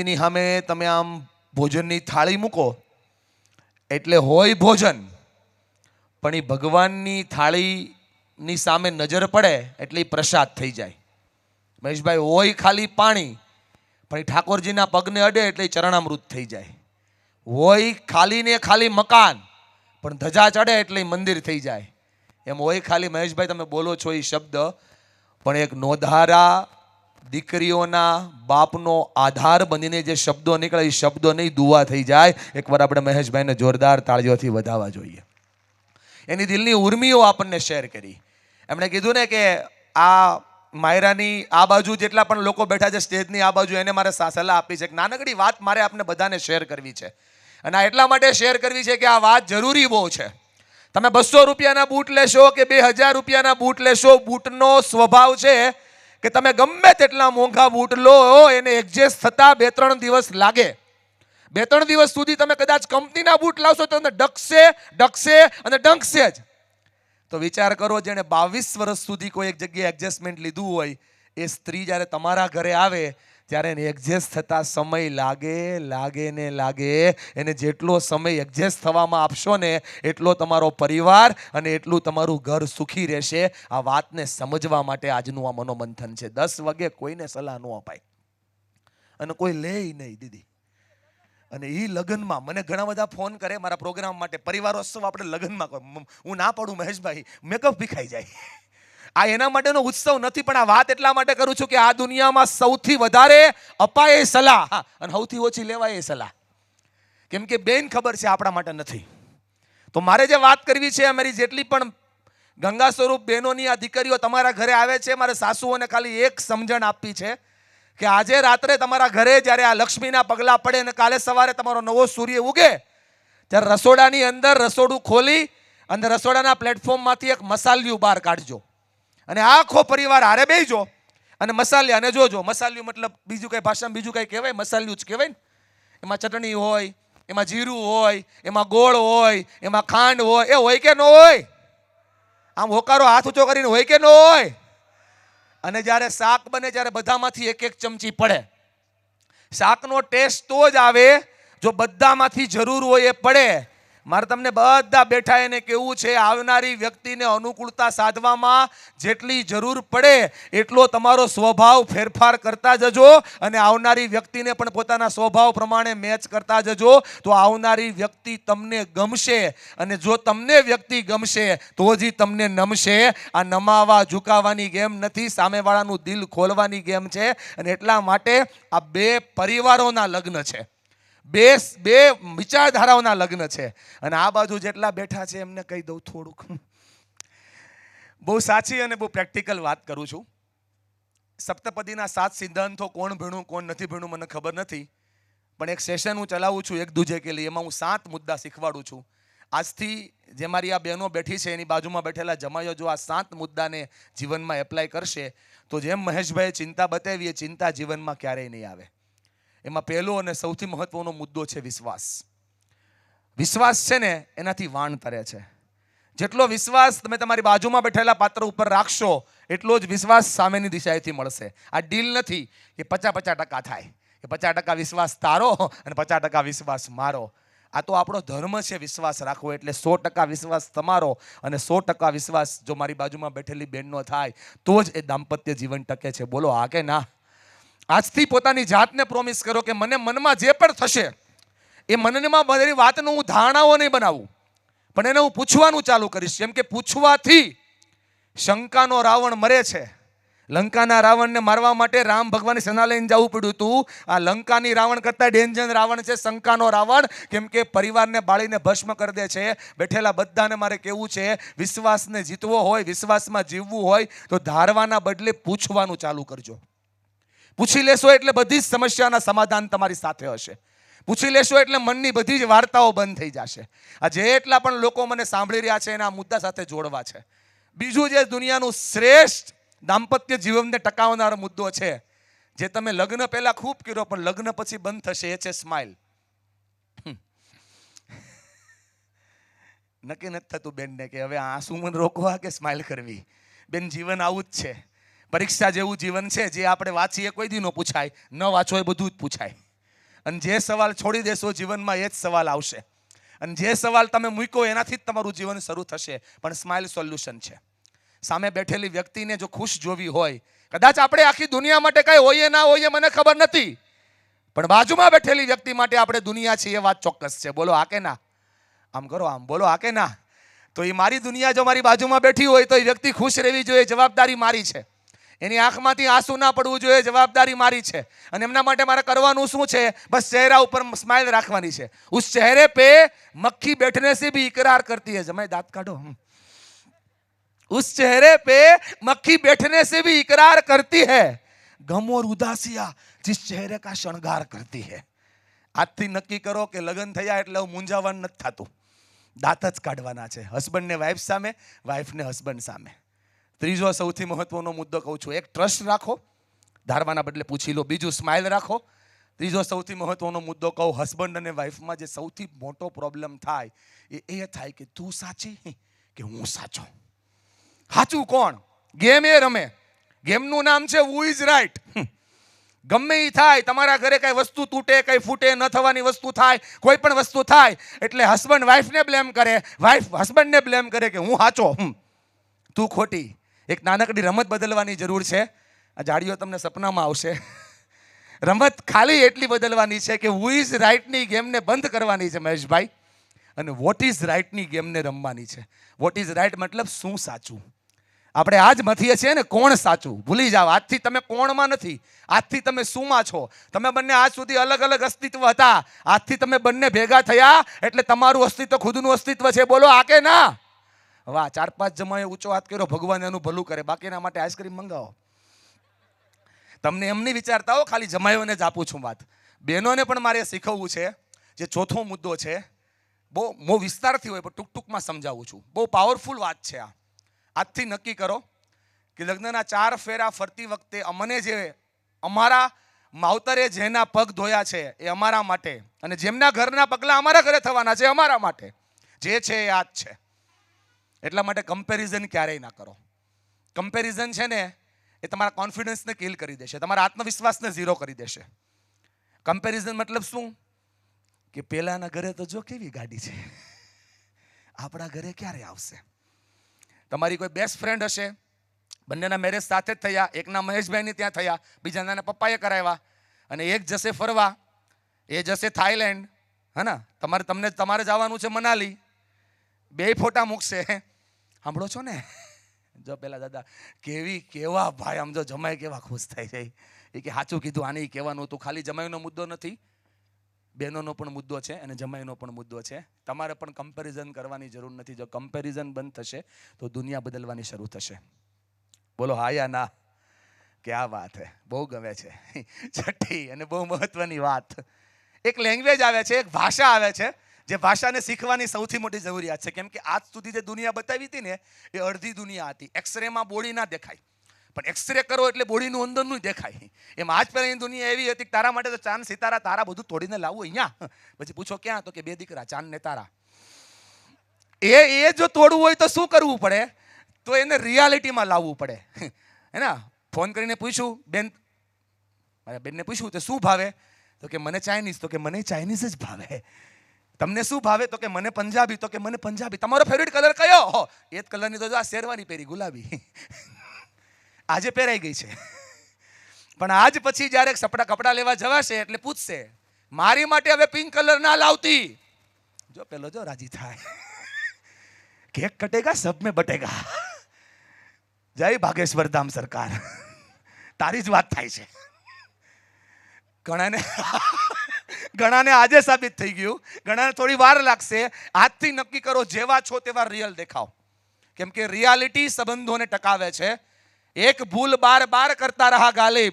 મૂર્તિની સામે તમે આમ ભોજનની થાળી મૂકો, એટલે હોય ભોજન, પણ એ ભગવાનની થાળીની સામે નજર પડે એટલે પ્રસાદ થઈ જાય. મહેશભાઈ, હોય ખાલી પાણી, પણ એ ઠાકોરજીના પગને અડે એટલે ચરણામૃત થઈ જાય. હોય ખાલી ને ખાલી મકાન, પણ ધજા ચડે એટલે મંદિર થઈ જાય. એમ હોય ખાલી, મહેશભાઈ, તમે બોલો છો એ શબ્દ, પણ એક નોધારા દીકરીઓના બાપનો આધાર બનીને જે શબ્દો નીકળે, એ શબ્દો નહીં દુવા થઈ જાય. એકવાર આપણે મહેશભાઈને જોરદાર તાળીઓથી વધાવવા જોઈએ. એની દિલની ઉર્મીઓ આપણને શેર કરી. એમણે કીધું ને કે આ માયરાની આ બાજુ જેટલા પણ લોકો બેઠા છે, સ્ટેજની આ બાજુ એને મારે સલાહ આપી છે. નાનકડી વાત મારે આપને બધાને શેર કરવી છે. અને આ એટલા માટે શેર કરવી છે કે આ વાત જરૂરી બહુ છે. તમે બસો રૂપિયાના બૂટ લેશો કે બે હજાર રૂપિયાના બૂટ લેશો, બૂટનો સ્વભાવ છે કે તમે ગમે તેટલા મોંઘા બૂટ લો, એને એડજસ્ટ થતા બે ત્રણ દિવસ લાગે. બે ત્રણ દિવસ સુધી તમે કદાચ કંપનીના બૂટ લાવશો તો તમને ડકશે ડકશે અને ડંકશે જ. તો વિચાર કરો, જેણે બાવીસ વર્ષ સુધી કોઈ એક જગ્યાએ એડજસ્ટમેન્ટ લીધું હોય, એ સ્ત્રી જ્યારે તમારા ઘરે આવે ત્યારે એને એડજસ્ટ થતા સમય લાગે લાગે ને લાગે, એને જેટલો સમય એડજસ્ટ થવામાં આપશો ને એટલો તમારો પરિવાર અને એટલું તમારું ઘર સુખી રહેશે. આ વાતને સમજવા માટે આજનું આ મનોમંથન છે. દસ વાગે કોઈને સલાહ ન અપાય. અને કોઈ લે નહીં, દીદી. અને એ લગ્નમાં મને ઘણા બધા ફોન કરે મારા પ્રોગ્રામ માટે. પરિવારોત્સવ આપણે લગ્નમાં. હું ના પડું મહેશભાઈ. મેકઅપ ભીખાઈ જાય. આ એના માટેનો ઉત્સવ નથી, પણ આ વાત એટલા માટે કરું છું કે આ દુનિયામાં સૌથી વધારે અપાય એ સલાહ. અને સૌથી ઓછી લેવાય એ સલાહ. કેમ કે બેન ખબર છે આપણા માટે નથી. તો મારે જે વાત કરવી છે, અમારી જેટલી પણ ગંગા સ્વરૂપ બહેનોની આ દીકરીઓ તમારા ઘરે આવે છે, મારે સાસુઓને ખાલી એક સમજણ આપવી છે કે આજે રાત્રે તમારા ઘરે જ્યારે આ લક્ષ્મીના પગલાં પડે અને કાલે સવારે તમારો નવો સૂર્ય ઉગે, ત્યારે રસોડાની અંદર રસોડું ખોલી અને રસોડાના પ્લેટફોર્મમાંથી એક મસાલિયું બહાર કાઢજો. અને આખો પરિવાર હારે બેસજો અને મસાલિયાને જોજો. મસાલિયું મતલબ બીજું કઈ ભાષામાં બીજું કઈ કહેવાય? મસાલિયું જ કહેવાય ને. એમાં ચટણી હોય, એમાં જીરું હોય, એમાં ગોળ હોય, એમાં ખાંડ હોય. એ હોય કે ન હોય? આમ હોકારો હાથ ઊંચો કરીને હોય કે ન હોય? અને જ્યારે શાક બને ત્યારે બધામાંથી એક એક ચમચી પડે. શાકનો ટેસ્ટ તો જ આવે. જો બધામાંથી જરૂર હોય એ પડે. મારે તમને બધા બેઠા એને કેવું છે, આવનારી વ્યક્તિને અનુકૂળતા સાધવામાં જેટલી જરૂર પડે, એટલો તમારો સ્વભાવ ફેરફાર કરતા જજો અને આવનારી વ્યક્તિને પણ પોતાના સ્વભાવ પ્રમાણે મેચ કરતા જજો. તો આવનારી વ્યક્તિ તમને ગમશે અને જો તમને વ્યક્તિ ગમશે, તો જ તમને નમશે. આ નમાવા ઝુકાવાની ગેમ નથી, સામેવાળાનું દિલ ખોલવાની ગેમ છે અને એટલા માટે આ બે પરિવારોના લગ્ન છે. બે બે વિચારધારાઓના લગ્ન છે. અને આ બાજુ જેટલા બેઠા છે એમને કહી દઉં થોડુંક. બહુ સાચી અને બહુ પ્રેક્ટિકલ વાત કરું છું. સપ્તપદીના સાત સિદ્ધાંતો કોણ ભીણું, કોણ નથી ભીણું, મને ખબર નથી. પણ એક સેશન હું ચલાવું છું એક દૂજે કે લઈ એમાં હું સાત મુદ્દા શીખવાડું છું. આજથી જે મારી આ બહેનો બેઠી છે, એની બાજુમાં બેઠેલા જમાઈઓ જો આ સાત મુદ્દાને જીવનમાં એપ્લાય કરશે, તો જેમ મહેશભાઈએ ચિંતા બતાવી, એ ચિંતા જીવનમાં ક્યારેય નહીં આવે. એમાં પહેલો અને સૌથી મહત્વનો મુદ્દો છે વિશ્વાસ. વિશ્વાસ છે ને એનાથી વાણ તરે છે. જેટલો વિશ્વાસ તમે તમારી બાજુમાં બેઠેલા પાત્ર ઉપર રાખશો, એટલો જ વિશ્વાસ સામેની દિશાએથી મળશે. આ ડીલ નથી કે પચાસ પચાસ ટકા થાય, કે પચાસ ટકા વિશ્વાસ તારો અને પચાસ ટકા વિશ્વાસ મારો. આ તો આપણો ધર્મ છે વિશ્વાસ રાખવો એટલે સો ટકા વિશ્વાસ તમારો અને સો ટકા વિશ્વાસ જો મારી બાજુમાં બેઠેલી બેનનો થાય, તો જ એ દાંપત્ય જીવન ટકે છે. બોલો હા કે ના? આજથી પોતાની જાતને પ્રોમિસ કરો કે મને મનમાં જે પણ થશે, એ મનમાં બધી વાતનું હું ધારણાઓ નહીં બનાવું. પણ એને હું પૂછવાનું ચાલુ કરીશ. કેમ કે પૂછવાથી શંકાનો રાવણ મરે છે. લંકાના રાવણને મારવા માટે રામ ભગવાનની સેના લઈને જવું પડ્યું હતું. આ લંકાની રાવણ કરતાં ડેન્જર રાવણ છે, શંકાનો રાવણ. કેમ કે પરિવારને બાળીને ભસ્મ કરી દે છે. બેઠેલા બધાને મારે કેવું છે, વિશ્વાસને જીતવો હોય, વિશ્વાસમાં જીવવું હોય, તો ધારવાના બદલે પૂછવાનું ચાલુ કરજો. પૂછી લેશો એટલે બધી જ સમસ્યાના સમાધાન તમારી સાથે હશે. પૂછી લેશો એટલે મનની બધી જ વાર્તાઓ બંધ થઈ જશે. આ જે એટલા પણ લોકો મને સાંભળી રહ્યા છે એના મુદ્દા સાથે જોડવા છે. બીજું જે દુનિયાનું શ્રેષ્ઠ દાંપત્ય જીવનને ટકાવનારો મુદ્દો છે, જે તમે લગ્ન પહેલા ખૂબ કર્યો, પણ લગ્ન પછી બંધ થશે, એ છે સ્માઇલ નક્કી નથી થતું બેનને કે હવે આંસુ મને રોકવા કે સ્માઇલ કરવી? બેન, જીવન આવું જ છે. પરીક્ષા જેવું જીવન છે, જે આપણે વાંચીએ, કોઈ દી ન પૂછાય. ન વાંચો એ બધું જ પૂછાય. અને જે સવાલ છોડી દેશો, જીવનમાં એ જ સવાલ આવશે. અને જે સવાલ તમે મૂક્યો, એનાથી જ તમારું જીવન શરૂ થશે. પણ સ્માઇલ સોલ્યુશન છે. સામે બેઠેલી વ્યક્તિને જો ખુશ જોવી હોય, કદાચ આપણે આખી દુનિયા માટે કઈ હોઈએ, ના હોઈએ, મને ખબર નથી. પણ બાજુમાં બેઠેલી વ્યક્તિ માટે આપણે દુનિયા છીએ, એ વાત ચોક્કસ છે. બોલો આ કે ના? આમ કરો, આમ બોલો આ કે ના? તો એ મારી દુનિયા જો મારી બાજુમાં બેઠી હોય, તો એ વ્યક્તિ ખુશ રહેવી જોઈએ, જવાબદારી મારી છે. એની આંખમાંથી આંસુ ના પડવું જોઈએ, જવાબદારી મારી છે. અને એમના માટે મારે કરવાનું શું છે? બસ ચહેરા ઉપર સ્માઇલ રાખવાની છે. ઉસ ચહેરે પે મક્ખી બેઠને સે ભી ઇકરાર કરતી હે. જમાય દાંત કાઢો. ઉસ ચહેરે પે મક્ખી બેઠને સે ભી ઇકરાર કરતી હે. ગમ ઓર ઉદાસિયા, જીસ ચહેરે કા શણગાર કરતી હે. આજથી નક્કી કરો કે લગ્ન થયા એટલે હું મૂંઝાવણ નથી થતું. દાંત જ કાઢવાના છે. હસબન્ડને વાઇફ સામે વાઇફને હસબન્ડ સામે. ત્રીજો સૌથી મહત્વનો મુદ્દો કહું છું. એક ટ્રસ્ટ રાખો, ધારવાના બદલે પૂછી લો. બીજું સ્માઇલ રાખો. ત્રીજો સૌથી મહત્વનો મુદ્દો કહું હસબન્ડ અને વાઈફમાં જે સૌથી મોટો પ્રોબ્લેમ થાય, એ એ થાય કે તું સાચી કે હું સાચો? સાચું કોણ? ગેમ એ રમે. ગેમનું નામ છે વુ ઇઝ રાઈટ ગમે એ થાય, તમારા ઘરે કઈ વસ્તુ તૂટે, કઈ ફૂટે, ન થવાની વસ્તુ થાય, કોઈ પણ વસ્તુ થાય, એટલે હસબન્ડ વાઈફને બ્લેમ કરે. વાઈફ હસબન્ડને બ્લેમ કરે કે હું સાચો? તું ખોટી. એક નાનકડી રમત બદલવાની જરૂર છે. આ જાડીઓ તમને સપનામાં આવશે. રમત ખાલી એટલી બદલવાની છે કે હુ ઇઝ રાઇટની ગેમને બંધ કરવાની છે મહેશભાઈ. અને વોટ ઇઝ રાઇટની ગેમને રમવાની છે. વોટ ઇઝ રાઇટ મતલબ શું સાચું? આપણે આજ મથીએ છીએ ને કોણ સાચું? ભૂલી જાઓ, આજથી તમે કોણમાં નથી. આજથી તમે શુંમાં છો. તમે બંને આજ સુધી અલગ અલગ અસ્તિત્વ હતા. આજથી તમે બંને ભેગા થયા એટલે તમારું અસ્તિત્વ ખુદનું અસ્તિત્વ છે. બોલો, આ કે ના? વાહ ચાર પાંચ જમાએ ઊંચો હાથ કર્યો, ભગવાન એનું ભલું કરે. બાકીના માટે આઈસ્ક્રીમ મંગાવો. તમને એમ નહીં વિચારતા હો, ખાલી જમાયોને જ આપું છું વાત. બહેનોને પણ મારે શીખવવું છે, જે ચોથો મુદ્દો છે, બહુ બહુ વિસ્તારથી હોય, પણ ટૂંક ટૂંકમાં સમજાવું છું. બહુ પાવરફુલ વાત છે આ. આજથી નક્કી કરો કે લગ્નના ચાર ફેરા ફરતી વખતે અમને જે અમારા માવતરે જેના પગ ધોયા છે, એ અમારા માટે. અને જેમના ઘરના પગલાં અમારા ઘરે થવાના છે અમારા માટે. જે છે એ આ જ છે. એટલા માટે કમ્પેરિઝન ક્યારેય ના કરો. કમ્પેરિઝન છે ને, એ તમારા કોન્ફિડન્સને કિલ કરી દેશે. તમારા આત્મવિશ્વાસને ઝીરો કરી દેશે. કમ્પેરિઝન મતલબ શું? કે પેલાના ઘરે તો જો કેવી ગાડી છે. આપણા ઘરે ક્યારે આવશે? તમારી કોઈ બેસ્ટ ફ્રેન્ડ હશે, બંનેના મેરેજ સાથે જ થયા, એકના મહેશભાઈની ત્યાં થયા બીજાના પપ્પાએ કરાવ્યા, અને એક જશે ફરવા, એ જશે થાઈલેન્ડ, હે ને? તમારે તમને તમારે જવાનું છે મનાલી. બે ફોટા મૂકશે. સાંભળો છો ને? જો પેલા દાદા, કેવી, કેવા ભાઈ, આમ જો જમાઈ કેવા ખુશ થાય છે એ કે સાચું કીધું, આને કહેવાનું હતું. ખાલી જમાઈનો મુદ્દો નથી. બહેનોનો પણ મુદ્દો છે અને જમાઈનો પણ મુદ્દો છે. તમારે પણ કમ્પેરિઝન કરવાની જરૂર નથી. જો કમ્પેરિઝન બંધ થશે, તો દુનિયા બદલવાની શરૂ થશે. બોલો, હા યા ના? કે આ વાત હે. બહુ ગમે છે. છઠ્ઠી અને બહુ મહત્વની વાત. એક લેંગ્વેજ આવે છે, એક ભાષા આવે છે. જે ભાષાને શીખવાની સૌથી મોટી જરૂરિયાત છે. કેમ કે આજ સુધી જે દુનિયા બતાવી હતી ને, એ અડધી દુનિયા હતી. એક્સરેમાં બોડી ના દેખાય. પણ એક્સરે કરો એટલે બોડીનું અંદરનું દેખાય. એમ આજ પહેલાંની દુનિયા એવી હતી તારા માટે તો ચાંદ, સિતારા, તારા બધું તોડીને લાવવું અહીંયા. પછી પૂછો ક્યાં તો કે બે દીકરા, ચાંદ ને તારા. એ એ જો તોડવું હોય તો શું કરવું પડે? તો એને રિયાલિટીમાં લાવવું પડે. હે ને? ફોન કરીને પૂછ્યું, બેન, મારા બેનને પૂછ્યું તો શું ભાવે? તો કે, મને ચાઇનીઝ તો કે, મને ચાઇનીઝ જ ભાવે. તમને શું ભાવે? તો કે મને પંજાબી, તો કે મને પંજાબી. તમારો ફેવરિટ કલર કયો? એ જ કલરની તો આ શેરવાની પહેરી, ગુલાબી. આજે પહેરાઈ ગઈ છે. પણ આજ પછી જ્યારે સપડા કપડાં લેવા જવાશે એટલે પૂછશે, મારી માટે હવે પિંક કલર ના લાવતી. જો પેલો જો રાજી થાય. કેક કટેગા, સબ में બટેગા. જય ભાગેશ્વર ધામ સરકાર. તારી જ વાત થાય છે. ઘણાને ઘણાને આજે સાબિત થઈ ગયું. ઘણાને થોડી વાર લાગશે. આજથી નક્કી કરો, જેવા છો તેવા રિયલ દેખાવ. કેમ કે રિયાલિટી સંબંધોને ટકાવે છે. એક ભૂલ બાર બાર કરતા રહા ગાલિબ.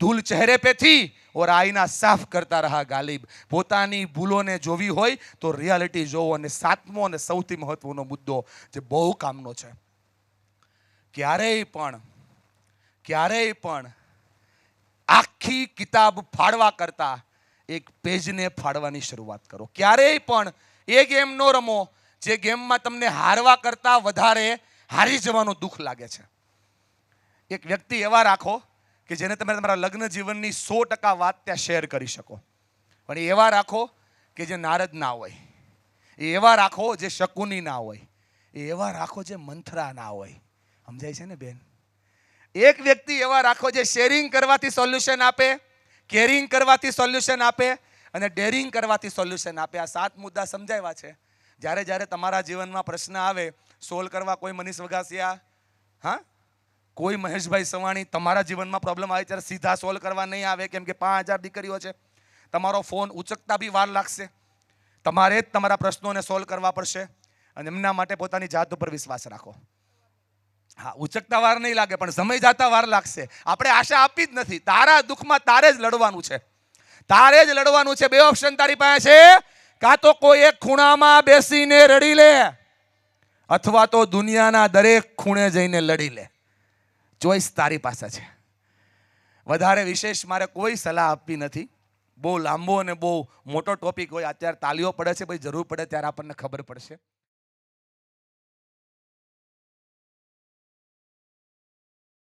ધૂલ ચહેરે પે થી ઓર આઈના સાફ કરતા રહા ગાલિબ. પોતાની ભૂલોને જોવી હોય તો રિયાલિટી જોવો અને સાતમો અને સૌથી મહત્વનો મુદ્દો જે બહુ કામનો છે. ક્યારેય પણ ક્યારેય પણ આખી કિતાબ ફાળવા કરતા એક પેજને ફાડવાની શરૂઆત કરો. ક્યારેય પણ એ ગેમ નો રમો, જે ગેમમાં તમને હારવા કરતા વધારે હારી જવાનું દુઃખ લાગે છે. એક વ્યક્તિ એવા રાખો કે જેને તમે તમારા લગ્ન જીવનની સો ટકા વાત ત્યાં શેર કરી શકો. પણ એવા રાખો કે જે નારદ ના હોય. એ એવા રાખો જે શકુની ના હોય. એ એવા રાખો જે મંથરા ના હોય. સમજાય છે ને બેન? એક વ્યક્તિ એવા રાખો જે શેરિંગ કરવાથી સોલ્યુશન આપે કેરિંગ કરવાથી સોલ્યુશન આપે અને ડેરિંગ કરવાથી સોલ્યુશન આપે. આ સાત મુદ્દા સમજાવ્યા છે. જ્યારે જ્યારે તમારા જીવનમાં પ્રશ્ન આવે, સોલ્વ કરવા કોઈ મનીષ વગાસિયા હા? કોઈ મહેશભાઈ સવાણી, તમારા જીવનમાં પ્રોબ્લેમ આવે ત્યારે સીધા સોલ્વ કરવા નહીં આવે, કેમ કે પાંચ હજાર દીકરીઓ છે. તમારો ફોન ઉચકતા બી વાર લાગશે. તમારે જ તમારા પ્રશ્નોને સોલ્વ કરવા પડશે અને એમના માટે પોતાની જાત ઉપર વિશ્વાસ રાખો. હા, ઉચકતા વાર નહીં લાગે, પણ સમય જતા વાર લાગશે. આપણે આશા આપી જ નથી. તારા દુઃખમાં તારે જ લડવાનું છે. તારે જ લડવાનું છે. બે ઓપ્શન તારી પાસે છે. કાં તો કોઈ એક ખૂણામાં બેસીને રડી લે, અથવા તો દુનિયાના દરેક ખૂણે જઈને લડી લે. ચોઈસ તારી પાસે છે. વધારે વિશેષ મારે કોઈ સલાહ આપવી નથી. બહુ લાંબો અને બહુ મોટો ટોપિક હોય, અત્યારે તાલીઓ પડે છે, ભાઈ જરૂર પડે ત્યારે આપણને ખબર પડશે.